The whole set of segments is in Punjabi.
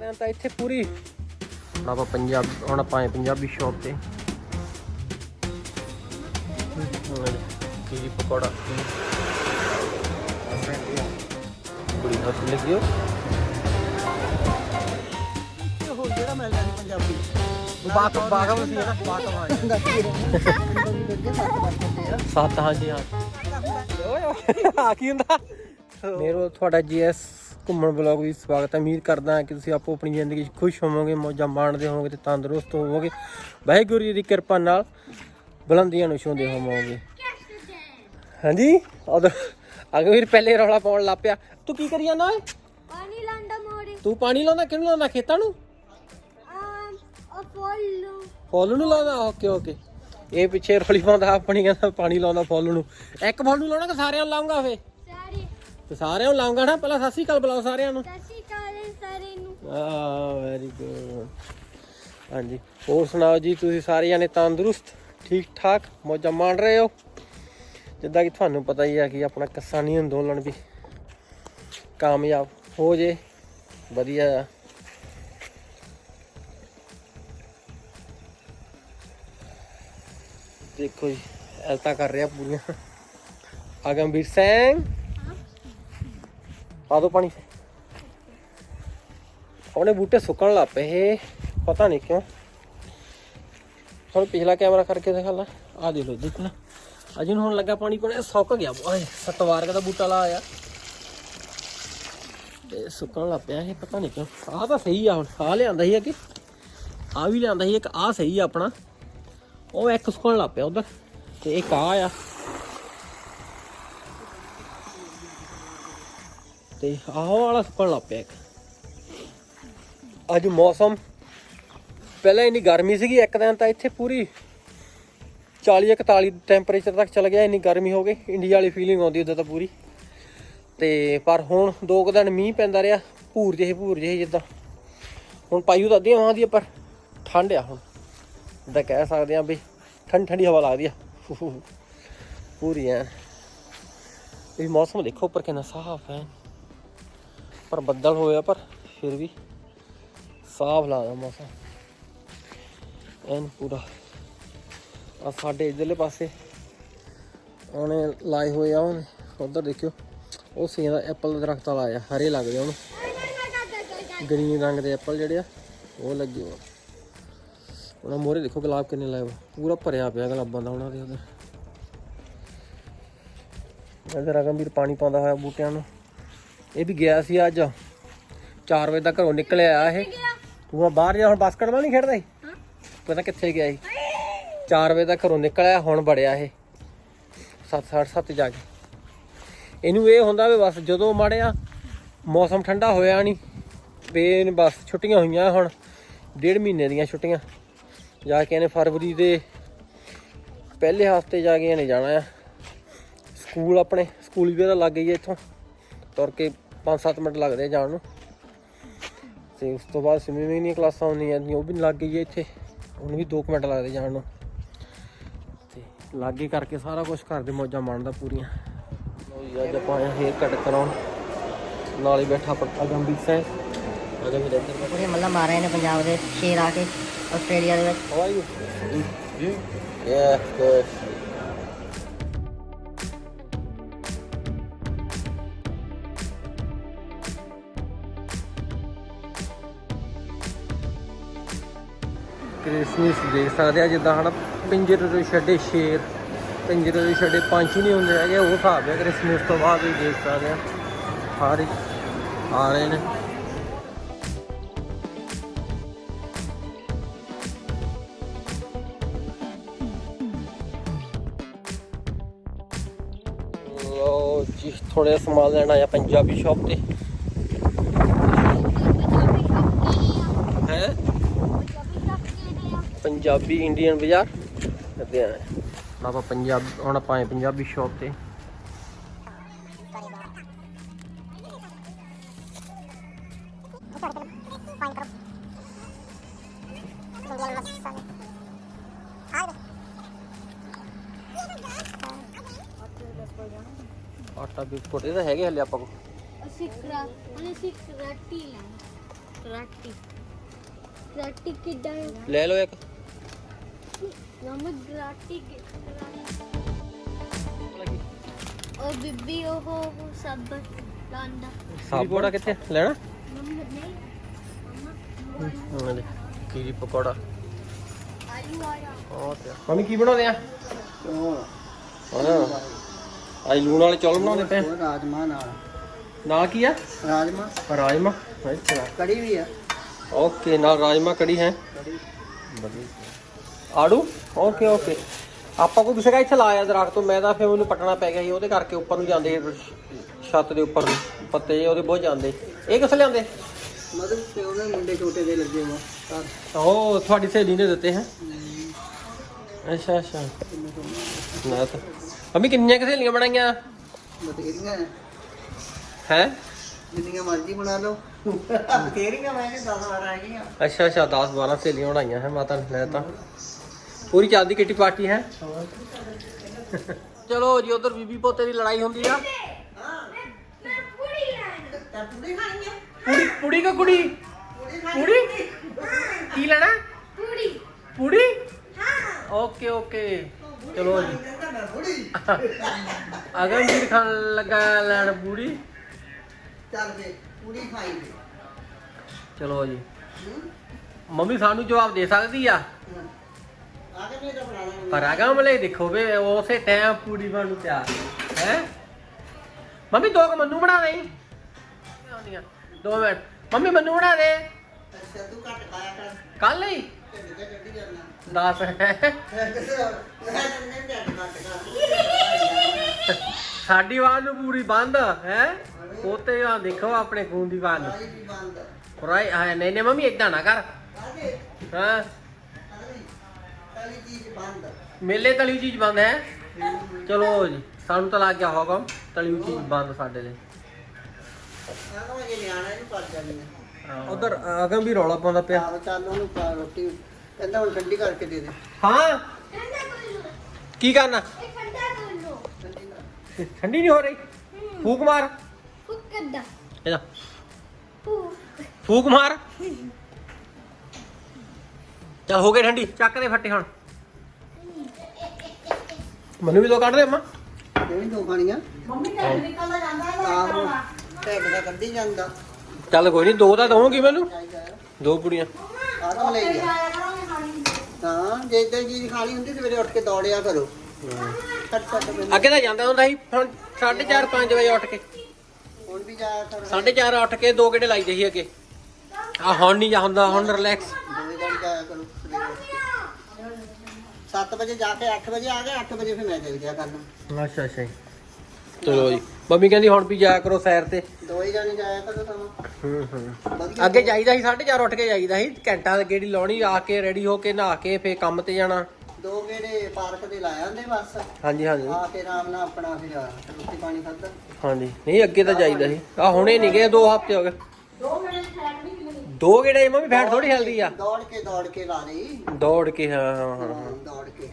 ਕਰਦੇ ਤਾਂ ਇੱਥੇ ਪੂਰੀ। ਹੁਣ ਆਪਾਂ ਪੰਜਾਬ ਹੁਣ ਆਪਾਂ ਆਏ ਪੰਜਾਬੀ ਸ਼ਾਪ ਤੇ। ਕੀ ਪਕੌੜਾ? ਬੜੀ ਹੱਥ ਲੱਗੀ ਹੋ ਜਿਹੜਾ ਮਿਲਦਾ ਸੀ ਪੰਜਾਬੀ ਬਾਗ ਬਾਗ ਸੀ ਨਾ ਬਾਗ ਹੁੰਦਾ ਕੀ ਲੱਗੇ ਸੱਤ ਵਰਤਦੇ ਆ ਸੱਤ ਹਾਂਜੀ ਹਾਂ। ਓਏ ਓਏ ਆ ਕੀ ਹੁੰਦਾ? ਮੇਰੋ ਤੁਹਾਡਾ ਜੀਐਸ ਘੁੰਮਣ ਬਲੌਗ ਵੀ ਸਵਾਗਤ ਹੈ। ਉਮੀਦ ਕਰਦਾ ਹਾਂ ਕਿ ਤੁਸੀਂ ਆਪੋ ਆਪਣੀ ਜ਼ਿੰਦਗੀ 'ਚ ਖੁਸ਼ ਹੋਵੋਗੇ ਮੌਜਾਂ ਮਾਣਦੇ ਹੋਵੋਗੇ ਤੇ ਤੰਦਰੁਸਤ ਹੋਵੋਗੇ। ਵਾਹਿਗੁਰੂ ਜੀ ਦੀ ਕਿਰਪਾ ਨਾਲ ਬੁਲੰਦੀਆਂ ਨੂੰ ਛੂੰਹਦੇ ਹੋਵੋਗੇ। ਹਾਂਜੀ? ਉਧਰ ਅਗੇ ਵੀਰ ਪਹਿਲੇ ਰੌਲਾ ਪਾਉਣ ਲੱਗ ਪਿਆ। ਤੂੰ ਕੀ ਕਰੀ ਜਾਂਦਾ ਓਏ? ਪਾਣੀ ਲਾਂਦਾ ਮੋੜੀ ਤੂੰ ਪਾਣੀ ਲਾਉਂਦਾ? ਕਿਹਨੂੰ ਲਾਉਂਦਾ? ਖੇਤਾਂ ਨੂੰ? ਉਹ ਫੁੱਲ ਫੁੱਲ ਨੂੰ ਲਾਉਂਦਾ? Okay okay. ਇਹ ਪਿੱਛੇ ਰੌਲੀ ਪਾਉਂਦਾ ਆਪਣੀ ਕਹਿੰਦਾ ਪਾਣੀ ਲਾਉਂਦਾ ਫੁੱਲ ਨੂੰ। ਇੱਕ ਫੁੱਲ ਨੂੰ ਲਾਉਣਾ ਕਿ ਸਾਰਿਆਂ ਨੂੰ ਲਾਉਂਗਾ ਫੇ ਤੇ ਸਾਰਿਆਂ ਨੂੰ ਲਾਉਂਗਾ ਨਾ ਪਹਿਲਾਂ ਸਤਿ ਸ਼੍ਰੀ ਅਕਾਲ ਬੁਲਾਓ ਸਾਰਿਆਂ ਨੂੰ। ਸਸੀ ਕਾਲੇ ਸਾਰੇ ਨੂੰ। ਆ ਵੈਰੀ ਗੁੱਡ ਹਾਂਜੀ ਹੋਰ ਸੁਣਾਓ ਜੀ ਤੁਸੀਂ ਸਾਰੇ ਜਾਨੇ ਤੰਦਰੁਸਤ ਠੀਕ ਠਾਕ ਮੌਜਾਂ ਮਾਣ ਰਹੇ ਹੋ? ਜਿੱਦਾਂ ਕਿ ਤੁਹਾਨੂੰ ਪਤਾ ਹੀ ਹੈ ਕਿ ਆਪਣਾ ਕਿਸਾਨੀ ਅੰਦੋਲਨ ਵੀ ਕਾਮਯਾਬ ਹੋ ਜੇ ਵਧੀਆ। ਆ। ਦੇਖੋ ਜੀ ਐਲਤਾ ਕਰ ਰਿਹਾ ਪੂਰੀਆਂ। ਅਗਮਵੀਰ ਸਿੰਘ। ਪਾ ਦੋ ਪਾਣੀ ਆਪਣੇ ਬੂਟੇ ਸੁੱਕਣ ਲੱਗ ਪਏ ਪਤਾ ਨਹੀਂ ਕਿਉਂ। ਹੁਣ ਪਿਛਲਾ ਕੈਮਰਾ ਕਰਕੇ ਦਿਖਾ ਲਾ। ਆ ਦੇ ਲੋ ਦੇਖਣਾ ਅਜੇ ਹੁਣ ਲੱਗਾ ਪਾਣੀ ਪਾਣੇ ਸੁੱਕ ਗਿਆ। ਓਏ ਸਤਵਾਰਕ ਦਾ ਬੂਟਾ ਲਾ ਆਇਆ। ਤੇ ਸੁੱਕਣ ਲੱਗ ਪਿਆ ਇਹ, ਪਤਾ ਨਹੀਂ ਕਿਉਂ। ਆਹ ਤਾਂ ਸਹੀ ਆ ਹੁਣ ਆ ਲਿਆਂਦਾ ਸੀ ਅੱਗੇ। ਆ ਵੀ ਲਿਆਂਦਾ ਸੀ ਇੱਕ ਆ ਸਹੀ ਆ ਆਪਣਾ। ਉਹ ਇੱਕ ਸੁੱਕਣ ਲੱਗ ਪਿਆ ਉਧਰ। ਤੇ ਇੱਕ ਆ ਆ। ਤੇ ਆਹ ਵਾਲਾ ਸੁੱਕਣ ਲੱਗ ਪਿਆ ਇੱਕ। ਅੱਜ ਮੌਸਮ, ਪਹਿਲਾਂ ਇੰਨੀ ਗਰਮੀ ਸੀਗੀ ਇੱਕ ਦਿਨ, ਤਾਂ ਇੱਥੇ ਪੂਰੀ 40 41 ਟੈਂਪਰੇਚਰ ਤੱਕ ਚਲ ਗਿਆ, ਇੰਨੀ ਗਰਮੀ ਹੋ ਗਈ। ਇੰਡੀਆ ਵਾਲੀ ਫੀਲਿੰਗ ਆਉਂਦੀ ਉਦੋਂ ਤਾਂ ਪੂਰੀ। ਤੇ ਪਰ ਹੁਣ ਦੋ ਕੁ ਦਿਨ ਮੀਂਹ ਪੈਂਦਾ ਰਿਹਾ, ਭੂਰ ਜਿਹੇ ਭੂਰ ਜਿਹੇ ਜਿੱਦਾਂ। ਹੁਣ ਪਾਈਓ ਤਾਂ ਅੱਧੀਆਂ ਵਾਂ ਦੀ ਪਰ ਠੰਡ ਆ ਹੁਣ। ਜਿੱਦਾਂ ਕਹਿ ਸਕਦੇ ਆ ਵੀ ਠੰਡ ਠੰਡੀ ਹਵਾ ਲੱਗਦੀ ਆ। ਪੂਰੀ ਐ। ਇਹ ਮੌਸਮ ਦੇਖੋ ਉੱਪਰ ਕਿੰਨਾ ਸਾਫ਼ ਹੈ ਪਰ ਬੱਦਲ ਹੋਇਆ ਪਰ ਫਿਰ ਵੀ ਸਾਫ਼ ਲੱਗਦਾ ਮੌਸਮ। ਐਨ ਪੂਰਾ। ਆ ਸਾਡੇ ਇਧਰਲੇ ਪਾਸੇ ਉਹਨੇ ਲਾਏ ਹੋਏ ਆ ਉਹਨੇ। ਉਧਰ ਦੇਖਿਓ, ਉਹ ਸੀ ਦਾ ਐਪਲ ਦਾ ਦਰਖਤ ਲਾਇਆ ਹਰੇ ਲੱਗਦੇ ਉਹਨੂੰ। ਗ੍ਰੀਨ ਰੰਗ ਦੇ ਐਪਲ ਜਿਹੜੇ ਆ, ਉਹ ਲੱਗੇ ਹੋਏ ਉਹਨਾਂ ਮੋਰੇ ਦੇਖੋ ਗੁਲਾਬ ਕਿੰਨੇ ਲਾਏ ਹੋਏ ਪੂਰਾ ਭਰਿਆ ਪਿਆ ਗੁਲਾਬਾਂ ਦਾ ਉਹਨਾਂ ਦੇ ਉਧਰ। ਇਧਰ ਅਗੰਬੀਰ ਪਾਣੀ ਪਾਉਂਦਾ ਹੋਇਆ ਬੂਟਿਆਂ ਨੂੰ। ਇਹ ਵੀ ਗਿਆ ਸੀ ਅੱਜ। 4 ਵਜੇ ਤੱਕ ਘਰੋਂ ਨਿਕਲਿਆ ਆ ਇਹ। ਤੂੰ ਆ ਬਾਹਰ ਜਾ ਹੁਣ ਬਾਸਕਟਬਾਲ ਨਹੀਂ ਖੇਡਦਾ ਸੀ ਪਤਾ ਕਿੱਥੇ ਗਿਆ ਸੀ 4 ਵਜੇ ਤੱਕ ਘਰੋਂ ਨਿਕਲਿਆ ਹੁਣ ਬੜਿਆ ਇਹ। 7 7 ਜਾ ਕੇ। ਇਹਨੂੰ ਇਹ ਹੁੰਦਾ ਵੀ ਬਸ ਜਦੋਂ ਮਾੜਿਆ ਮੌਸਮ ਠੰਡਾ ਹੋਇਆ ਨਹੀਂ। ਇਹਨੇ ਬਸ ਛੁੱਟੀਆਂ ਹੋਈਆਂ ਹੁਣ ਡੇਢ ਮਹੀਨੇ ਦੀਆਂ ਛੁੱਟੀਆਂ। ਜਾ ਕੇ ਇਹਨੇ ਫਰਵਰੀ ਦੇ ਪਹਿਲੇ ਹਫ਼ਤੇ ਜਾ ਕੇ ਇਹਨੇ ਜਾਣਾ ਆ। ਸਕੂਲ ਆਪਣੇ ਸਕੂਲ ਵੀ ਇਹਦਾ ਲੱਗ ਗਈ ਇੱਥੋਂ। ਤੁਰ ਕੇ 5-7 ਮਿੰਟ ਲੱਗਦੇ ਜਾਣ ਨੂੰ। ਤੇ ਉਸ ਤੋਂ ਬਾਅਦ ਸਵਿਮਿੰਗ ਦੀਆਂ ਕਲਾਸਾਂ ਹੁੰਦੀਆਂ ਨੇ ਉਹ ਵੀ ਲੱਗ ਗਈ ਹੈ ਇੱਥੇ। ਉਹਨੂੰ ਵੀ 2 ਮਿੰਟ ਲੱਗਦੇ ਜਾਣ ਨੂੰ। ਤੇ ਲਾਗੇ ਕਰਕੇ ਸਾਰਾ ਕੁਝ ਘਰ ਦੇ ਮੌਜਾਂ ਮਾਣਦਾ ਪੂਰੀਆਂ। ਲਓ ਜੀ ਅੱਜ ਆਪਾਂ ਆਏ ਹੇਅਰ ਕੱਟ ਕਰਾਉਣ। ਨਾਲ ਹੀ ਬੈਠਾ ਪੱਕਾ ਗੰਭੀਰ ਸਿੰਘ ਅਜਾ ਵੀ ਇੱਧਰ ਪੂਰੇ ਮੱਲਾ ਮਾਰੇ ਨੇ ਪੰਜਾਬ ਦੇ ਸ਼ੇਰ ਆ ਕੇ ਆਸਟ੍ਰੇਲੀਆ ਦੇ ਵਿੱਚ। Are you? Yeah, good. Christmas ਦੇਖ ਸਕਦੇ ਆ, ਜਿੱਦਾਂ ਹਨਾ, ਪਿੰਜਰੇ ਤੋਂ ਛੱਡੇ ਸ਼ੇਰ, ਪਿੰਜਰੇ ਤੋਂ ਛੱਡੇ ਪੰਛੀ ਨਹੀਂ ਹੁੰਦੇ ਹੈਗੇ, ਉਹ ਹਿਸਾਬ ਹੈ ਕ੍ਰਿਸਮਸ ਤੋਂ ਬਾਅਦ ਵੀ ਦੇਖ ਸਕਦੇ ਆ। ਸਾਰੇ ਆ ਰਹੇ ਨੇ। ਲੋ ਜੀ ਥੋੜੇ ਸਮਾਨ ਲੈਣਾ ਆ ਪੰਜਾਬੀ ਸ਼ਾਪ ਤੇ ਹੈ ਪੰਜਾਬੀ ਇੰਡੀਅਨ ਬਾਜ਼ਾਰ ਕਰਦੇ ਆ। ਆਪਾਂ ਪੰਜਾਬ ਹੁਣ ਆਪਾਂ ਆਏ ਪੰਜਾਬੀ ਸ਼ਾਪ ਤੇ। ਆਟਾ ਬਿਸਕੁਟ ਇਹ ਤਾਂ ਹੈਗੇ ਹਲੇ ਆਪਾਂ ਕੋਲ। ਸਿਕਰਾ ਉਹਨੇ ਲੈਣਾ। ਕਰਾਟੀ ਕਿੱਦਾਂ? ਹੈ ਲੈ ਲਓ ਇੱਕ। ਮਮਾ ਕਰਾਟੀ ਉਹ ਬੀਬੀ ਉਹ ਉਹ ਸਭ ਲਾਂਦਾ ਪਕੌੜਾ ਕਿੱਥੇ? ਲੈਣਾ? ਮੰਮਾ ਨਹੀਂ ਮੰਮਾ ਹਾਂ ਦੇ ਕੀਰੀ ਪਕੌੜਾ। ਆਲੂ ਆਇਆ ਉਹ ਤੇ ਮੰਮੀ ਕੀ ਬਣਾਉਂਦੇ ਆ? ਹਾਂ। ਅੱਜ ਲੂਣ ਵਾਲੇ ਚੌਲ ਬਣਾਉਂਦੇ ਪਏ ਉਹ ਰਾਜਮਾ ਨਾਲ। ਨਾ ਕੀ ਆ? ਰਾਜਮਾ ਰਾਜਮਾ ਅੱਛਾ। ਕੜੀ ਵੀ ਆ। ਓਕੇ ਨਾਲ ਰਾਜਮਾ ਕੜੀ ਹੈ। ਆੜੂ? ਓਕੇ ਓਕੇ ਆਪਾਂ ਕੋਈ ਕਿਸੇ ਦਾ ਇੱਥੇ ਲਾਇਆ ਦਰਖਤ ਤੋਂ ਮੈਂ ਤਾਂ ਫਿਰ ਮੈਨੂੰ ਪਟਣਾ ਪੈ ਗਿਆ ਸੀ ਉਹਦੇ ਕਰਕੇ ਉੱਪਰ ਨੂੰ ਜਾਂਦੇ ਛੱਤ ਦੇ ਉੱਪਰ ਨੂੰ ਪੱਤੇ ਉਹਦੇ ਬਹੁਤ ਜਾਂਦੇ। ਇਹ ਕਿੱਥੇ ਲਿਆਂਦੇ? ਮਦਰ ਤੇ ਉਹਨੇ ਮੁੰਡੇ ਛੋਟੇ ਦੇ ਲੱਗੇ ਵਾ ਘਰ। ਉਹ ਤੁਹਾਡੀ ਸਹੇਲੀ ਨੇ ਦਿੱਤੇ ਹੈ? ਅੱਛਾ ਅੱਛਾ। ਨਾ ਤਾਂ ਮੰਮੀ ਕਿੰਨੀਆਂ ਕੁ ਸਹੇਲੀਆਂ ਬਣਾਈਆਂ? ਬਤੇਰੀਆਂ ਹੈ? ਜਿੰਨੀਆਂ ਮਰਜ਼ੀ ਬਣਾ ਲਓ। ਬਤੇਰੀਆਂ ਮੈਂ ਕਿ 10 ਵਾਰ ਆ ਗਈਆਂ ਅੱਛਾ ਅੱਛਾ 10 12 ਸਹੇਲੀਆਂ ਬਣਾਈਆਂ ਹੈ ਮਾਤਾ ਨੇ ਲੈ ਤਾਂ। ਪੂਰੀ ਚੱਲਦੀ ਕਿੱਟੀ ਪਾਰਟੀ ਹੈ? ਚਲੋ ਜੀ ਉਧਰ ਬੀਬੀ ਪੋਤੇ ਦੀ ਲੜਾਈ ਹੁੰਦੀ ਆ। ਪੂਰੀ ਪੂਰੀ ਕੁੜੀ ਕੁੜੀ ਕਾ ਕੁੜੀ? ਕੁੜੀ ਕੀ ਲੈਣਾ? ਪੂਰੀ ਕੁੜੀ ਹਾਂ। Okay okay. ਚਲੋ ਜੀ। ਕਹਿੰਦਾ ਮੈਂ ਪੂਰੀ ਅਗਮ ਵੀਰ ਖਾਨ ਲੱਗਾ ਲੈਣ ਬੂੜੀ ਚੱਲ ਵੇ ਪੂਰੀ ਖਾਈ ਦੇ ਚਲੋ ਜੀ? ਮੰਮੀ ਸਾਨੂੰ ਜਵਾਬ ਦੇ ਸਕਦੀ ਆ? ਪਰ ਅਗਮ ਲੈ ਦੇਖੋ ਵੇ ਉਸੇ ਟਾਈਮ ਪੂੜੀ ਬਣ ਨੂੰ ਤਿਆਰ ਹੈ? ਮੰਮੀ ਦੋ ਕੁ ਮੈਨੂੰ ਬਣਾ ਆਉਂਦੀਆਂ। ਦੋ ਮਿੰਟ। ਮੰਮੀ ਮੈਨੂੰ ਬਣਾ ਦੇ। ਅੱਛਾ ਤੂੰ ਘੱਟ ਖਾਇਆ ਕਰ ਕੱਲ ਹੀ ਢਿੱਡ ਤੇ ਕੱਢੀ ਜਾਣਾ ਦੱਸ। ਮੈਂ ਕਿਸੇ ਹੋਰ ਮੈਂ ਜੰਨੇ ਢਿੱਡ ਘੱਟ ਕਰ ਸਾਡੀ ਆਵਾਜ਼ ਨੂੰ ਪੂਰੀ ਬੰਦ ਹੈ? ਉਤੇ ਆ ਦੇਖੋ ਆਪਣੇ ਖੂਨ ਦੀ ਆਵਾਜ਼ ਨੂੰ। ਆਈ ਵੀ ਬੰਦ। ਰਾਈ ਹਾਂ ਨਹੀਂ ਨਹੀਂ ਮੰਮੀ ਇਦਾਂ ਨਾ ਕਰ। ਹਾਂ? ਕਾਲੀ ਚੀਜ਼ ਬੰਦ ਮੇਲੇ ਤਲੀ ਚੀਜ਼ ਬੰਦ ਹੈ। ਚਲੋ ਜੀ ਸਾਨੂੰ ਤਾਂ ਲੱਗ ਗਿਆ ਹੁਕਮ ਤਲੀ ਚੀਜ਼ ਬੰਦ ਸਾਡੇ ਲਈ। ਆ ਤਾਂ ਇਹ ਨਿਆਣਾ ਨਹੀਂ ਪੜ ਜਾਣੀ ਉਧਰ ਅਗਮ ਵੀ ਰੌਲਾ ਪਾਉਂਦਾ ਪਿਆ। ਆਹ ਚੱਲ ਉਹਨੂੰ ਪਾ ਰੋਟੀ ਕਹਿੰਦਾ ਹੁਣ ਠੰਡੀ ਕਰਕੇ ਦੇ ਦੇ। ਹਾਂ। ਠੰਡਾ ਕਰ ਲੋ ਕੀ ਕਰਨਾ? ਠੰਡਾ ਨਹੀਂ ਹੋ ਰਹੀ? ਫੂਕ ਮਾਰ। ਫੁੱਕ ਕੱਦਾ? ਇਹਦਾ ਫੂਕ। ਫੂਕ ਮਾਰ। ਚੱਲ ਹੋ ਗਈ ਠੰਡੀ ਚੱਕ ਦੇ ਫੱਟੇ ਹੁਣ। ਮੈਨੂੰ ਵੀ ਦੋ ਕੱਢ ਦੇ ਅੰਮਾ। ਇਹ ਵੀ ਦੋ ਖਾਣੀਆਂ ਆਹੋ ਢਿੱਡ ਦਾ ਕੱਢੀ ਜਾਂਦਾ। ਚੱਲ ਕੋਈ ਨਹੀਂ ਦੋ ਤਾਂ ਦਵਾਂਗੀ ਮੈਨੂੰ। ਦੋ ਪੁੜੀਆਂ ਆਹ ਤਾਂ ਲੈ ਗਿਆ ਹਾਂ ਜੇ ਇਦਾਂ ਚੀਜ਼ ਖਾਣੀ ਹੁੰਦੀ ਸਵੇਰੇ ਉੱਠ ਕੇ ਦੌੜਿਆ ਕਰੋ। ਅੱਗੇ ਤਾਂ ਜਾਂਦਾ ਹੁੰਦਾ ਸੀ ਹੁਣ 4:30 5 ਵਜੇ ਉੱਠ ਕੇ। ਹੁਣ ਵੀ ਜਾਇਆ ਕਰੋ। 4:30 ਉੱਠ ਕੇ ਦੋ ਗੇੜੇ ਲਾਈਦੇ ਸੀ ਅੱਗੇ। ਆ ਹੁਣ ਨਹੀਂ ਜਾ ਹੁੰਦਾ ਹੁਣ ਰਿਲੈਕਸ ਦੋਵੇਂ ਦਿਨ ਜਾਇਆ ਕਰੋ ਸਵੇਰੇ 7 ਵਜੇ ਜਾ ਕੇ 8 ਵਜੇ ਆ ਗਏ 8 ਵਜੇ ਫਿਰ ਮੈਂ ਚੱਲ ਗਿਆ ਕਰਨਾ ਅੱਛਾ ਅੱਛਾ ਚਲੋ ਜੀ। ਮੰਮੀ ਕਹਿੰਦੀ ਹੁਣ ਵੀ ਜਾਇਆ ਕਰੋ ਸੈਰ ਤੇ। ਦੋ ਹੀ ਜਾਣੇ ਜਾਇਆ ਕਰੋ ਸਮਾਂ ਹੂੰ ਹੂੰ। ਵਧੀਆ। ਅੱਗੇ ਜਾਈਦਾ ਸੀ 4:30 ਉੱਠ ਕੇ ਜਾਈਦਾ ਸੀ। ਘੰਟਾ ਦੀ ਗੇੜੀ ਲਾਉਣੀ ਆ ਕੇ ਰੈਡੀ ਹੋ ਕੇ ਨਹਾ ਕੇ ਫੇਰ ਕੰਮ ਤੇ ਜਾਣਾ। ਦੋ ਗੇੜੇ ਪਾਰਕ ਦੇ ਲਾਇਆ ਹੁੰਦੇ ਬਸ। ਹਾਂਜੀ ਹਾਂਜੀ। ਆ ਕੇ ਆਰਾਮ ਨਾਲ ਆਪਣਾ ਫਿਰ ਰੋਟੀ ਪਾਣੀ ਖਾਧਾ। ਹਾਂਜੀ। ਨਹੀਂ ਅੱਗੇ ਤਾਂ ਜਾਈਦਾ ਸੀ। ਆ ਹੁਣੇ ਨਹੀਂ ਗਏ ਦੋ ਹਫ਼ਤੇ ਹੋ ਗਏ। ਦੋ ਗੇੜੇ ਮੰਮੀ ਫੈਟ ਥੋੜੀ ਹੈਲਦੀ ਆ। ਦੌੜ ਕੇ ਦੌੜ ਕੇ ਲਾ ਲਈ। ਦੌੜ ਕੇ ਹਾਂ ਹਾਂ ਹਾਂ ਹਾਂ, ਦੌੜ ਕੇ।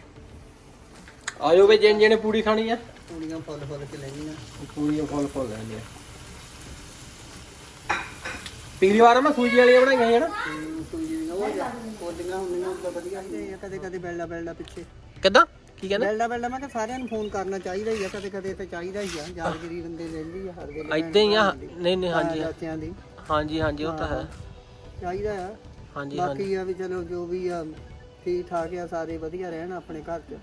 ਆਇਓ ਵੇ ਜਿਨ ਜਿਹਨੇ ਪੂੜੀ ਖਾਣੀ ਆ। ਪੂੜੀਆਂ ਫੁੱਲ ਫੁੱਲ ਕੇ ਲੈਣੀਆਂ। ਪੂੜੀਆਂ ਫੁੱਲ ਫੁੱਲ ਲੈਣੀ ਆ ਪਿਛਲੀ ਵਾਰ ਮੈਂ ਸੂਜੀ ਵਾਲੀਆਂ ਬਣਾਈਆਂ ਸੀ ਨਾ। ਤੇ ਸੂਜੀ ਦੀਆਂ ਉਹ ਜਾ ਕੋਲੀਆਂ ਹੁੰਦੀਆਂ ਉਹ ਵਧੀਆ ਹੁੰਦੀਆਂ ਕਦੇ ਕਦੇ ਬੈਲਦਾ ਬੈਲਦਾ ਪਿੱਛੇ। ਕਿੱਦਾਂ? ਕੀ ਕਹਿੰਦੇ? ਬੈਲਦਾ ਬੈਲਦਾ ਮੈਂ ਕਿ ਸਾਰਿਆਂ ਨੂੰ ਫੋਨ ਕਰਨਾ ਚਾਹੀਦਾ ਹੀ ਆ ਕਦੇ ਕਦੇ ਤੇ ਚਾਹੀਦਾ ਹੀ ਆ। ਯਾਦਗਿਰੀ ਬੰਦੇ ਰਹਿੰਦੀ ਆ ਹਰ ਵੇਲੇ ਏਦਾਂ ਹੀ ਆ ਨਹੀਂ ਨਹੀਂ ਹਾਂਜੀ। ਬੱਚਿਆਂ ਦੀ। ਹਾਂਜੀ ਹਾਂਜੀ ਉਹ ਤਾਂ ਹੈ। ਚਾਹੀਦਾ ਆ। ਹਾਂਜੀ ਹਾਂਜੀ। ਬਾਕੀ ਆ ਵੀ ਚਲੋ ਜੋ ਵੀ ਆ ਠੀਕ ਠਾਕ ਆ ਸਾਰੇ ਵਧੀਆ ਰਹਿਣ ਆਪਣੇ ਘਰ 'ਚ।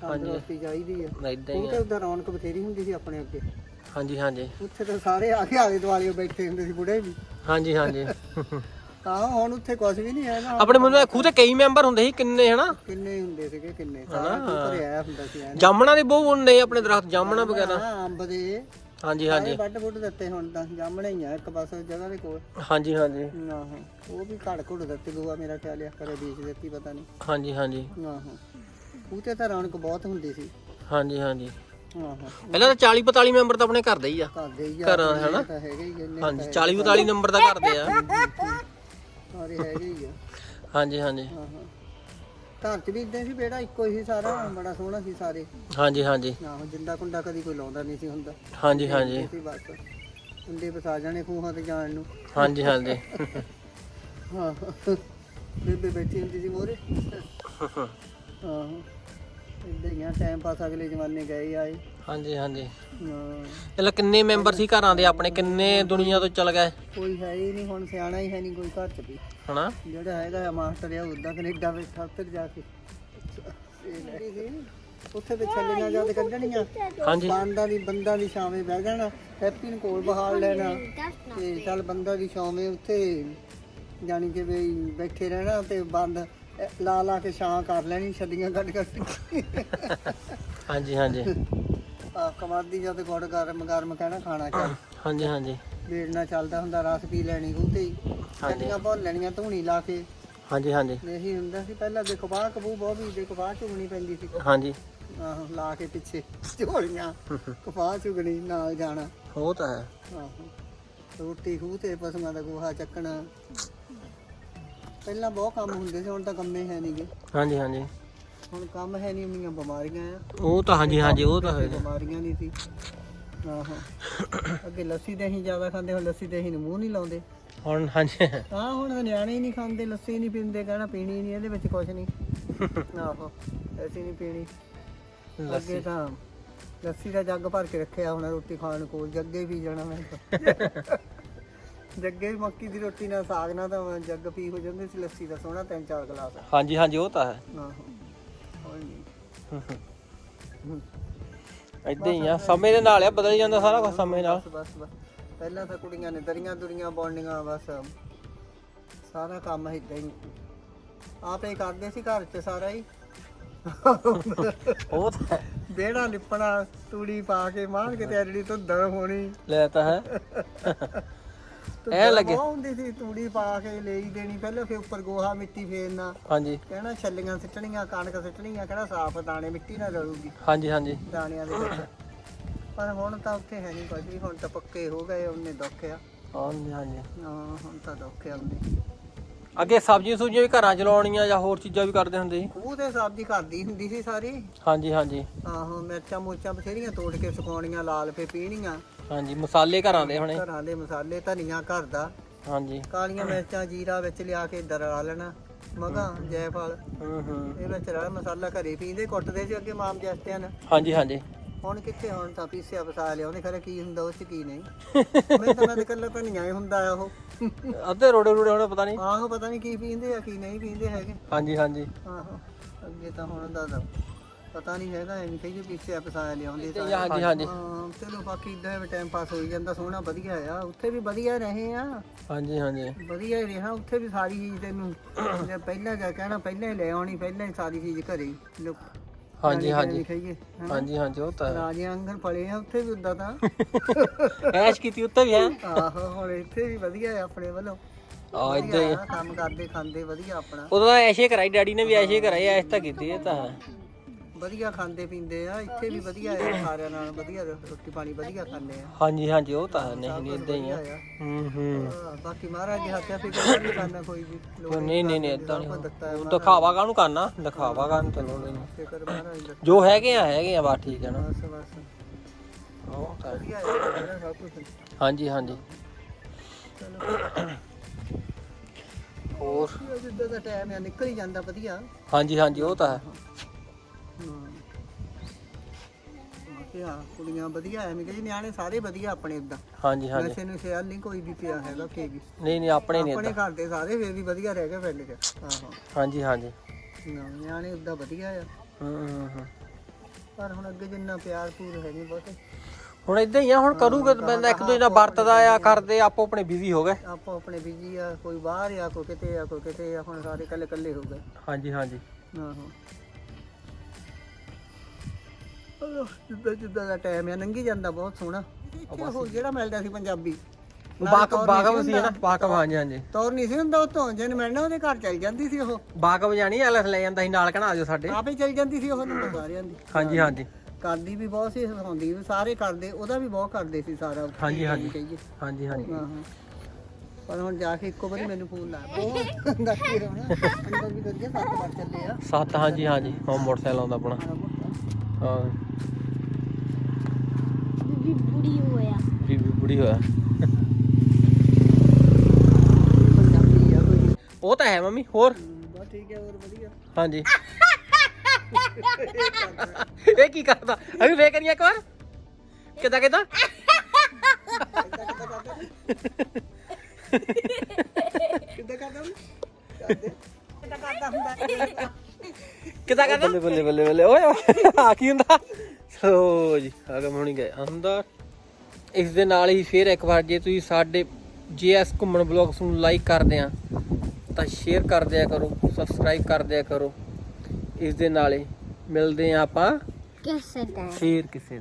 ਤੰਦਰੁਸਤੀ ਚਾਹੀਦੀ ਆ। ਇਦਾਂ ਹੀ ਉਹ ਆ। ਤੇ ਉਹਦਾ ਰੌਣਕ ਬਥੇਰੀ ਹੁੰਦੀ ਸੀ ਆਪਣੇ ਅੱਗੇ। ਹਾਂਜੀ ਹਾਂਜੀ। ਉੱਥੇ ਤਾਂ ਸਾਰੇ ਆ ਕੇ ਆਲੇ ਦੁਆਲੇ ਬੈਠੇ ਹੁੰਦੇ ਸੀ ਬੁੜੇ ਵੀ। ਹਾਂਜੀ ਹਾਂਜੀ। ਤਾਂ ਹੁਣ ਉੱਥੇ ਕੁਝ ਵੀ ਨਹੀਂ ਹੈ ਨਾ ਆਪਣੇ ਮੈਨੂੰ ਖੂਹ ਤੇ ਕਈ ਮੈਂਬਰ ਹੁੰਦੇ ਸੀ ਕਿੰਨੇ ਹਨਾ? ਕਿੰਨੇ ਹੁੰਦੇ ਸੀਗੇ ਕਿੰਨੇ? ਸਾਰਾ ਕੁਝ ਭਰਿਆ ਹੁੰਦਾ ਸੀ ਐਨ। ਜਾਮਣਾ ਦੇ ਬਹੁਤ ਹੁੰਦੇ ਆਪਣੇ ਦਰਖਤ ਜਾਮਣਾ ਵਗੈਰਾ। ਹਾਂ ਅੰਬ ਦੇ। ਹਾਂਜੀ ਹਾਂਜੀ। ਵੱਡ ਵੁੱਡ ਦਿੱਤੇ ਹੁਣ ਤਾਂ ਜਾਮਣੇ ਹੀ ਆ ਇੱਕ ਬਸ ਜਗ੍ਹਾ ਦੇ ਕੋਲ। ਹਾਂਜੀ ਹਾਂਜੀ। ਆਹੋ ਉਹ ਵੀ ਘੜ ਘੁੜ ਦਿੱਤੇ ਗੋਆ ਮੇਰਾ ਖਿਆਲ ਆ ਕਰੇ ਬੀਜ ਦਿੱਤੀ ਪਤਾ ਨਹੀਂ ਹਾਂਜੀ ਹਾਂਜੀ। ਆਹੋ ਉਹ ਤੇ ਤਾਂ ਰੌਣਕ ਬਹੁਤ ਹੁੰਦੀ ਸੀ। ਹਾਂਜੀ ਹਾਂਜੀ। ਆਹੋ। ਪਹਿਲਾਂ ਤਾਂ 40 45 ਮੈਂਬਰ ਤਾਂ ਆਪਣੇ ਘਰ ਦੇ ਹੀ ਆ। ਘਰ ਦੇ ਹੀ ਘਰਾਂ ਆਪਣੇ ਹਨਾ? ਤਾਂ ਹੈਗੇ ਹੀ ਇੰਨੇ ਹਾਂਜੀ 40 42 ਨੰਬਰ ਦਾ ਘਰ ਦੇ ਆ। ਸਾਰੇ ਹੈਗੇ ਹੀ ਆ। ਹਾਂਜੀ ਹਾਂਜੀ। ਆਹੋ। ਘਰ ਚ ਵੀ ਇਦਾਂ ਸੀ ਬੇੜਾ ਇੱਕੋ ਹੀ ਸੀ ਸਾਰਾ ਬੜਾ ਸੋਹਣਾ ਸੀ ਸਾਰੇ। ਹਾਂਜੀ ਹਾਂਜੀ। ਆਹੋ ਜਿੰਦਾ ਕੁੰਡਾ ਕਦੀ ਕੋਈ ਲਾਉਂਦਾ ਨਹੀਂ ਸੀ ਹੁੰਦਾ। ਹਾਂਜੀ ਹਾਂਜੀ। ਸੀ ਬਸ। ਕੁੰਡੇ ਫਸਾ ਜਾਣੇ ਖੂਹਾਂ ਤੇ ਜਾਣ ਨੂੰ। ਹਾਂਜੀ ਹਾਂਜੀ। ਹਾਂ। ਬੇਬੇ ਬੈਠੀ ਹੁੰਦੀ ਸੀ ਮੋਰੇ। ਹਾਂ ਇਦਾਂ ਹੀ ਆ ਟਾਈਮ ਪਾਸ ਅਗਲੇ ਜ਼ਮਾਨੇ ਗਏ ਆਏ। ਹਾਂਜੀ ਹਾਂਜੀ। ਹਾਂ। ਚਲੋ ਕਿੰਨੇ ਮੈਂਬਰ ਸੀ ਘਰਾਂ ਦੇ ਆਪਣੇ? ਕਿੰਨੇ ਦੁਨੀਆ ਤੋਂ ਚਲ ਗਏ? ਕੋਈ ਹੈ ਹੀ ਨਹੀਂ ਹੁਣ ਸਿਆਣਾ ਹੀ ਹੈ ਨਹੀਂ ਕੋਈ ਘਰ ਚ ਵੀ। ਹਨਾ? ਜਿਹੜਾ ਹੈਗਾ ਆ ਮਾਸਟਰ ਆ ਉਦਾਂ ਕੈਨੇਡਾ ਬੈਠਾ ਉੱਧਰ ਜਾ ਕੇ। ਉੱਥੇ ਤੇ ਛੱਲੀਆਂ ਜਦ ਕੱਢਣੀਆਂ। ਹਾਂਜੀ। ਬੰਦਾ ਦੀ ਬੰਦਾ ਦੀ ਛਾਵੇਂ ਬਹਿ ਜਾਣਾ ਹੈਪੀ ਨੂੰ ਕੋਲ ਬਹਾਲ ਲੈਣਾ। ਤੇ ਚੱਲ ਬੰਦਾ ਦੀ ਛਾਵੇਂ ਉੱਥੇ ਜਾਣੀ ਕਿ ਵੀ ਬੈਠੇ ਰਹਿਣਾ ਤੇ ਬੰਦ ਅਹ ਲਾ ਲਾ ਕੇ ਛਾਂ ਕਰ ਲੈਣੀ ਛੱਲੀਆਂ ਕੱਢ ਕੱਢ ਕੇ। ਹਾਂਜੀ ਹਾਂਜੀ। ਕਮਾਦੀ ਜਦ ਗੁੜ ਗਰਮ ਗਰਮ ਕਹਿਣਾ ਖਾਣਾ ਚੱਲ ਹਾਂਜੀ ਹਾਂਜੀ। ਵੇੜਨਾ ਚੱਲਦਾ ਹੁੰਦਾ ਰਸ ਪੀ ਲੈਣੀ ਉਹਤੇ ਹੀ ਛੱਲੀਆਂ ਭੁੰਨ ਲੈਣੀਆਂ ਧੂਣੀ ਲਾ ਕੇ। ਹਾਂਜੀ ਹਾਂਜੀ। ਇਹੀ ਹੁੰਦਾ ਸੀ ਪਹਿਲਾਂ ਦੇਖੋ ਬਾਹ ਕਬੂ ਬਹੁਤ ਵੀ ਦੇ ਕਪਾਹ ਚੁਗਣੀ ਪੈਂਦੀ ਸੀ। ਹਾਂਜੀ। ਆਹੋ ਲਾ ਕੇ ਪਿੱਛੇ ਝੋਲੀਆਂ ਕਪਾਹ ਚੁਗਣੀ ਨਾਲ ਜਾਣਾ। ਉਹ ਤਾਂ ਹੈ। ਆਹੋ। ਰੋਟੀ ਖੂਹ ਤੇ ਪਸ਼ੂਆਂ ਦਾ ਗੋਹਾ ਚੱਕਣਾ। ਪਹਿਲਾਂ ਬਹੁਤ ਕੰਮ ਹੁੰਦੇ ਸੀ ਹੁਣ ਤਾਂ ਕੰਮੇ ਹੈ ਨਹੀਂਗੇ ਹਾਂਜੀ ਹਾਂਜੀ। ਹੁਣ ਕੰਮ ਹੈ ਨਹੀਂ ਇੰਨੀਆਂ ਬਿਮਾਰੀਆਂ ਆ। ਉਹ ਤਾਂ ਹਾਂਜੀ ਹਾਂਜੀ ਉਹ ਤਾਂ ਹੈ। ਬਿਮਾਰੀਆਂ ਨਹੀਂ ਸੀ। ਆਹੋ। ਅੱਗੇ ਲੱਸੀ ਦਹੀਂ ਜ਼ਿਆਦਾ ਖਾਂਦੇ ਹੁਣ ਲੱਸੀ ਦਹੀਂ ਨੂੰ ਮੂੰਹ ਨਹੀਂ ਲਾਉਂਦੇ। ਹੁਣ ਹਾਂਜੀ। ਹਾਂ ਹੁਣ ਤਾਂ ਨਿਆਣੇ ਹੀ ਨਹੀਂ ਖਾਂਦੇ ਲੱਸੀ ਨਹੀਂ ਪੀਂਦੇ ਕਹਿਣਾ ਪੀਣੀ ਨਹੀਂ ਇਹਦੇ ਵਿੱਚ ਕੁਝ ਨਹੀਂ। ਆਹੋ ਐਸੀ ਨਹੀਂ ਪੀਣੀ। ਅੱਗੇ ਤਾਂ ਲੱਸੀ ਦਾ ਜੱਗ ਭਰ ਕੇ ਰੱਖਿਆ ਹੁਣ ਰੋਟੀ ਖਾਣ ਕੋਲ ਜੱਗੇ ਵੀ ਜਾਣਾ ਮੈਂ ਤਾਂ। ਜੱਗੇ ਮੱਕੀ ਦੀ ਰੋਟੀ ਨਾਲ ਸਾਗ ਨਾਲ ਤਾਂ ਜੱਗ ਪੀ ਹੋ ਜਾਂਦੇ ਸੀ ਲੱਸੀ ਦਾ ਸੋਹਣਾ ਤਿੰਨ ਚਾਰ ਗਲਾਸ। ਹਾਂਜੀ ਹਾਂਜੀ ਉਹ ਤਾਂ ਹੈ। ਆਹੋ। ਇਦਾਂ ਹੀ ਆ ਸਮੇਂ ਦੇ ਨਾਲ ਆ ਬਦਲ ਜਾਂਦਾ ਸਾਰਾ ਕੁਝ ਸਮੇਂ ਨਾਲ। ਬਸ ਬਸ ਬਸ। ਪਹਿਲਾਂ ਤਾਂ ਕੁੜੀਆਂ ਨੇ ਦਰੀਆਂ ਦੁਰੀਆਂ ਬੁਣਨੀਆਂ ਬਸ। ਸਾਰਾ ਕੰਮ ਏਦਾਂ ਹੀ। ਆਪੇ ਕਰਦੇ ਸੀ ਘਰ 'ਚ ਸਾਰਾ ਹੀ। ਉਹ ਤਾਂ ਹੈ। ਵਿਹੜਾ ਲਿਪਣਾ ਤੂੜੀ ਪਾ ਕੇ ਮਾਰ ਕੇ ਤੇ ਜਿਹੜੀ ਧੁੰਦ ਹੋਣੀ। ਲੈ ਤਾਂ ਹੈ। ਐਂ ਲੱਗੇ। ਹੁੰਦੀ ਸੀ ਤੂੜੀ ਪਾ ਕੇ ਲਈ ਦੇਣੀ ਪਹਿਲਾਂ ਫਿਰ ਉੱਪਰ ਗੋਹਾ ਮਿੱਟੀ ਫੇਰਨਾ ਹਾਂਜੀ। ਕਹਿਣਾ ਛੱਲੀਆਂ ਸਿੱਟਣੀਆਂ ਕਣਕ ਸਿੱਟਣੀਆਂ ਕਹਿਣਾ ਸਾਫ਼ ਦਾਣੇ ਮਿੱਟੀ ਨਾਲ ਰਲੂਗੀ। ਹਾਂਜੀ ਹਾਂਜੀ। ਦਾਣਿਆਂ ਦੇ ਵਿੱਚ। ਪਰ ਹੁਣ ਤਾਂ ਉੱਥੇ ਹੈ ਨਹੀਂ ਕੁਝ ਵੀ ਹੁਣ ਤਾਂ ਪੱਕੇ ਹੋ ਗਏ ਉਹਨੇ ਦੁੱਖ ਆ। ਹਾਂਜੀ ਹਾਂਜੀ। ਹਾਂ ਹੁਣ ਤਾਂ ਦੁੱਖ ਆ ਉਹਨੇ। ਅੱਗੇ ਸਬਜ਼ੀਆਂ ਸੁਬਜ਼ੀਆਂ ਵੀ ਘਰਾਂ ਚ ਲਾਉਣੀਆਂ ਜਾਂ ਹੋਰ ਚੀਜ਼ਾਂ ਵੀ ਕਰਦੇ ਹੁੰਦੇ ਸੀ? ਖੂਹ ਤੇ ਸਬਜ਼ੀ ਕਰਦੀ ਹੁੰਦੀ ਸੀ ਸਾਰੀ। ਹਾਂਜੀ ਹਾਂਜੀ। ਆਹੋ ਮਿਰਚਾਂ ਮੁਰਚਾਂ ਬਥੇਰੀਆਂ ਤੋੜ ਕੇ ਸੁਕਾਉਣੀਆਂ ਲਾਲ ਫੇ ਪੀਣੀਆਂ। ਹਾਂਜੀ ਮਸਾਲੇ ਘਰਾਂ ਦੇ ਹੁਣੇ। ਘਰਾਂ ਦੇ ਮਸਾਲੇ ਧਨੀਆ ਘਰ ਦਾ। ਹਾਂਜੀ। ਕਾਲੀਆਂ ਮਿਰਚਾਂ ਜੀਰਾ ਵਿੱਚ ਲਿਆ ਕੇ ਦਰਾ ਲੈਣਾ ਮਗਾ ਜੈਫਲ। ਹੂੰ ਹੂੰ। ਇਹ ਵਿੱਚ ਰਲ ਮਸਾਲਾ ਘਰੇ ਪੀਂਦੇ ਕੁੱਟਦੇ ਸੀ ਅੱਗੇ ਮਾਮ ਜਸਤਿਆਂ ਨੇ। ਹਾਂਜੀ ਹਾਂਜੀ। ਹੁਣ ਕਿੱਥੇ ਹੁਣ ਤਾਂ ਪੀਸਿਆ ਵਸਾ ਲਿਆ ਉਹਨੇ ਖਰੇ ਕੀ ਹੁੰਦਾ ਉਸ ਚ ਕੀ ਨਹੀਂ। ਮੈਂ ਤਾਂ ਮੈਂ ਕੱਲਾ ਧਨੀਆ ਹੀ ਹੁੰਦਾ ਆ ਉਹ। ਅੱਧੇ ਰੋੜੇ ਰੋੜੇ ਹੁਣ ਪਤਾ ਨਹੀਂ। ਆਹੋ ਪਤਾ ਨਹੀਂ ਕੀ ਪੀਂਦੇ ਆ ਕੀ ਨਹੀਂ ਪੀਂਦੇ ਹੈਗੇ। ਹਾਂਜੀ ਹਾਂਜੀ। ਆਹੋ ਅੱਗੇ ਤਾਂ ਹੁਣ ਦਾ। ਤਾਂ ਪਤਾ ਨਹੀਂ ਹੈਗਾ ਐਵੇਂ ਕਹੀਏ ਪਿੱਛੇ ਫਸਾਇਆ ਲਿਆਉਂਦੇ ਸਾਰੇ। ਹਾਂਜੀ ਹਾਂਜੀ। ਹਾਂ ਚਲੋ ਬਾਕੀ ਇਦਾਂ ਵੀ ਟਾਈਮ ਪਾਸ ਹੋਈ ਜਾਂਦਾ ਸੋਹਣਾ ਵਧੀਆ ਆ। ਉੱਥੇ ਵੀ ਵਧੀਆ ਰਹੇ ਆ। ਹਾਂਜੀ ਹਾਂਜੀ। ਵਧੀਆ ਹੀ ਰਿਹਾ ਉੱਥੇ ਵੀ ਸਾਰੀ ਚੀਜ਼ ਤੈਨੂੰ ਜੇ ਪਹਿਲਾਂ ਜਾ ਕਹਿਣਾ ਪਹਿਲਾਂ ਹੀ ਲੈ ਆਉਣੀ ਪਹਿਲਾਂ ਹੀ ਸਾਰੀ ਚੀਜ਼ ਘਰੇ ਹੀ। ਲੋ ਹਾਂਜੀ ਹਾਂਜੀ। ਖਾਈਏ ਹਨਾ? ਹਾਂਜੀ ਹਾਂਜੀ ਉਹ ਤਾਂ ਹੈ। ਰਾਜਿਆਂ ਅੰਗਰ ਫਲੇ ਆ ਉੱਥੇ ਵੀ ਉਦਾਂ ਤਾਂ। ਐਸ਼ ਕੀਤੀ ਉੱਤੇ ਵੀ ਹੈ? ਆਹੋ ਹੁਣ ਇੱਥੇ ਵੀ ਵਧੀਆ ਆ ਆਪਣੇ ਵੱਲੋਂ। ਆ ਇਦਾਂ ਹੀ। ਵਧੀਆ ਆ, ਕੰਮ ਕਰਦੇ ਖਾਂਦੇ ਵਧੀਆ ਆਪਣਾ। ਉਦੋਂ ਤਾਂ ਐਸ਼ੇ ਕਰਾਈ ਡੈਡੀ ਨੇ ਵੀ ਐਸ਼ੇ ਕਰਾਈ ਐਸ਼ ਤਾਂ ਕੀਤੀ ਇਹ ਤਾਂ ਹੈ। ਵਧੀਆ ਖਾਂਦੇ ਪੀਂਦੇ ਆ ਇੱਥੇ ਵੀ ਵਧੀਆ ਆ ਸਾਰਿਆਂ ਨਾਲ ਵਧੀਆ ਰੋਟੀ ਪਾਣੀ ਵਧੀਆ ਖਾਂਦੇ ਆ। ਹਾਂਜੀ ਹਾਂਜੀ ਉਹ ਤਾਂ ਨਹੀਂ ਨਹੀਂ ਇਦਾਂ ਹੀ ਆ। ਹੂੰ ਹੂੰ। ਹਾਂ, ਬਾਕੀ ਮਹਾਰਾਜ ਦੇ ਹੱਥਾਂ ਫਿਕਰ ਨਹੀਂ ਕਰਨਾ ਕੋਈ ਵੀ ਲੋੜ ਨਹੀਂ ਨਹੀਂ ਨਹੀਂ ਇਦਾਂ ਕੁਝ ਦਿੱਤਾ ਹੈ ਨਹੀਂ ਦਿਖਾਵਾ ਕਾਹਨੂੰ ਕਰਨਾ? ਦਿਖਾਵਾ ਕਰਨ ਤੇ ਲੋੜ ਨਹੀਂ। ਫਿਕਰ ਮਹਾਰਾਜ ਦਾ। ਜੋ ਹੈਗੇ ਆ ਹੈਗੇ ਆ ਬਸ ਠੀਕ ਹੈ ਨਾ। ਬਸ ਬਸ। ਉਹ ਤਾਂ। ਹੈ। ਵਧੀਆ ਆ ਸਭ ਕੁਝ ਹਾਂਜੀ ਹਾਂਜੀ। ਹੋਰ? ਜਿੱਦਾਂ ਦਾ ਟਾਈਮ ਆ ਨਿਕਲ ਹੀ ਜਾਂਦਾ ਵਧੀਆ। ਹਾਂਜੀ ਹਾਂਜੀ ਉਹ ਤਾਂ ਹਾਂ। ਬਾਕੀ ਹਾਂ ਕੁੜੀਆਂ ਵਧੀਆ ਐਵੇਂ ਕਿ ਨਿਆਣੇ ਸਾਰੇ ਵਧੀਆ ਆਪਣੇ ਇਦਾਂ। ਹਾਂਜੀ ਹਾਂਜੀ। ਨਸ਼ੇ ਨੂੰ ਸ਼ੇਅਰ ਨਹੀਂ ਕੋਈ ਵੀ ਪਿਆ ਹੈਗਾ ਕਿ ਵੀ। ਨਹੀਂ ਨਹੀਂ ਆਪਣੇ ਨਹੀਂ ਆਪਣੇ ਘਰ ਦੇ ਸਾਰੇ ਫੇਰ ਵੀ ਵਧੀਆ ਰਹਿ ਗਏ ਪਿੰਡ 'ਚ। ਆਹੋ। ਹਾਂਜੀ ਹਾਂਜੀ। ਨਾ, ਨਿਆਣੇ ਉਦਾਂ ਵਧੀਆ ਆ। ਹੂੰ ਹੂੰ ਹੂੰ। ਪਰ ਹੁਣ ਅੱਗੇ ਜਿੰਨਾ ਪਿਆਰ ਪੂਰ ਹੈ ਨਹੀਂ ਬਹੁਤੇ। ਹੁਣ ਇਦਾਂ ਹੀ ਆ ਹੁਣ ਕਰੂਗਾ ਤਾਂ ਬੰਦਾ ਇੱਕ ਦੂਜੇ ਨਾਲ ਵਰਤਦਾ ਆ ਕਰਦੇ ਆਪੋ ਆਪਣੇ ਬਿਜ਼ੀ ਹੋ ਗਏ। ਆਪੋ ਆਪਣੇ ਬਿਜ਼ੀ ਆ ਕੋਈ ਬਾਹਰ ਆ ਕੋਈ ਕਿਤੇ ਆ ਕੋਈ ਕਿਤੇ ਆ ਹੁਣ ਸਾਰੇ ਇਕੱਲੇ ਇਕੱਲੇ ਹੋ ਗਏ। ਹਾਂਜੀ ਹਾਂਜੀ। ਆਹੋ। ਜਿੱਦਾਂ ਜਿੱਦਾਂ ਦਾ ਟਾਈਮ ਆ ਲੰਘੀ ਜਾਂਦਾ ਬਹੁਤ ਸੋਹਣਾ। ਇੱਥੇ ਉਹ ਜਿਹੜਾ ਮਿਲਦਾ ਸੀ ਪੰਜਾਬੀ। ਬਾਕਬ ਬਾਕਬ ਸੀ ਨਾ ਬਾਕਬ ਹਾਂਜੀ ਹਾਂਜੀ। ਤੌਰ ਨਹੀਂ ਸੀ ਹੁੰਦਾ ਉਤੋਂ ਜਿਹਨੇ ਮਿਲਣਾ ਉਹਦੇ ਘਰ ਚਲ ਜਾਂਦੀ ਸੀ ਉਹ। ਬਾਕਬ ਜਾਣੀ ਐਲਸ ਲੈ ਜਾਂਦਾ ਸੀ ਨਾਲ ਕਹਣਾ ਆਜੋ ਸਾਡੇ। ਆਪੇ ਚਲ ਜਾਂਦੀ ਸੀ ਉਹ ਨੰਬਰ ਸਾਰਿਆਂ ਦੀ ਹਾਂਜੀ ਹਾਂਜੀ। ਕਰਦੀ ਵੀ ਬਹੁਤ ਸੀ ਵੀ ਸਾਰੇ ਕਰਦੇ ਉਹਦਾ ਵੀ ਬਹੁਤ ਕਰਦੇ ਸੀ ਸਾਰਾ। ਹਾਂਜੀ, ਹਾਂਜੀ। ਕਹੀਏ। ਹਾਂਜੀ ਹਾਂਜੀ। ਪਰ ਹੁਣ ਜਾ ਕੇ ਇੱਕੋ ਵਾਰੀ ਮੈਨੂੰ ਫੋਨ ਲਾ ਬਹੁਤ ਅੰਦਰ ਵੀ ਕਰੀਏ ਸੱਤ ਵਾਰ ਚੱਲੇ ਆ। ਸੱਤ ਹਾਂਜੀ ਹਾਂਜੀ। ਉਹ ਮੋਟਰਸਾਈਕਲ ਆਉਂਦਾ ਆਪਣਾ। ਹਾਂ। ਬੀਬੀ ਬੁੜੀ ਹੋਇਆ। ਬੀਬੀ ਬੁੜੀ ਹੋਇਆ। ਪੰਜਾਬੀ ਆ ਕੋਈ ਉਹ ਤਾਂ ਹੈ ਮੰਮੀ ਹੋਰ? ਬਸ ਠੀਕ ਹੈ ਹੋਰ ਵਧੀਆ। ਹਾਂਜੀ। ਇਹ ਕੀ ਕਰਦਾ? ਅਭੀ ਫੇਰ ਕਰੀਏ ਇੱਕ ਵਾਰ? ਕਿਦਾਂ ਕਿਦਾਂ? ਕਿੱਦਾਂ ਕਰਦਾ ਕਰਦੇ ਕਿੱਦਾਂ ਕਰਦਾ ਹੁੰਦਾ ਕਿਦਾਂ ਕਰਦਾ ਬੱਲੇ ਬੱਲੇ ਬੱਲੇ ਬੱਲੇ। ਓਏ ਓਏ, ਆ ਕੀ ਹੁੰਦਾ? ਸੋ ਜੀ ਅਗਮ ਹੁਣੀ ਗਏ। ਅੰਦਰ ਇਸ ਦੇ ਨਾਲ ਹੀ ਫੇਰ ਇੱਕ ਵਾਰ ਜੇ ਤੁਸੀਂ ਸਾਡੇ ਜੀਐਸ ਘੁੰਮਣ ਬਲੌਗਸ ਨੂੰ ਲਾਈਕ ਕਰਦੇ ਆ ਤਾਂ ਸ਼ੇਅਰ ਕਰ ਦਿਆ ਕਰੋ ਸਬਸਕ੍ਰਾਈਬ ਕਰ ਦਿਆ ਕਰੋ। ਇਸ ਦੇ ਨਾਲ ਹੀ ਮਿਲਦੇ ਆ ਆਪਾਂ ਕਿਸੇ ਟਾਈਮ ਫੇਰ ਕਿਸੇ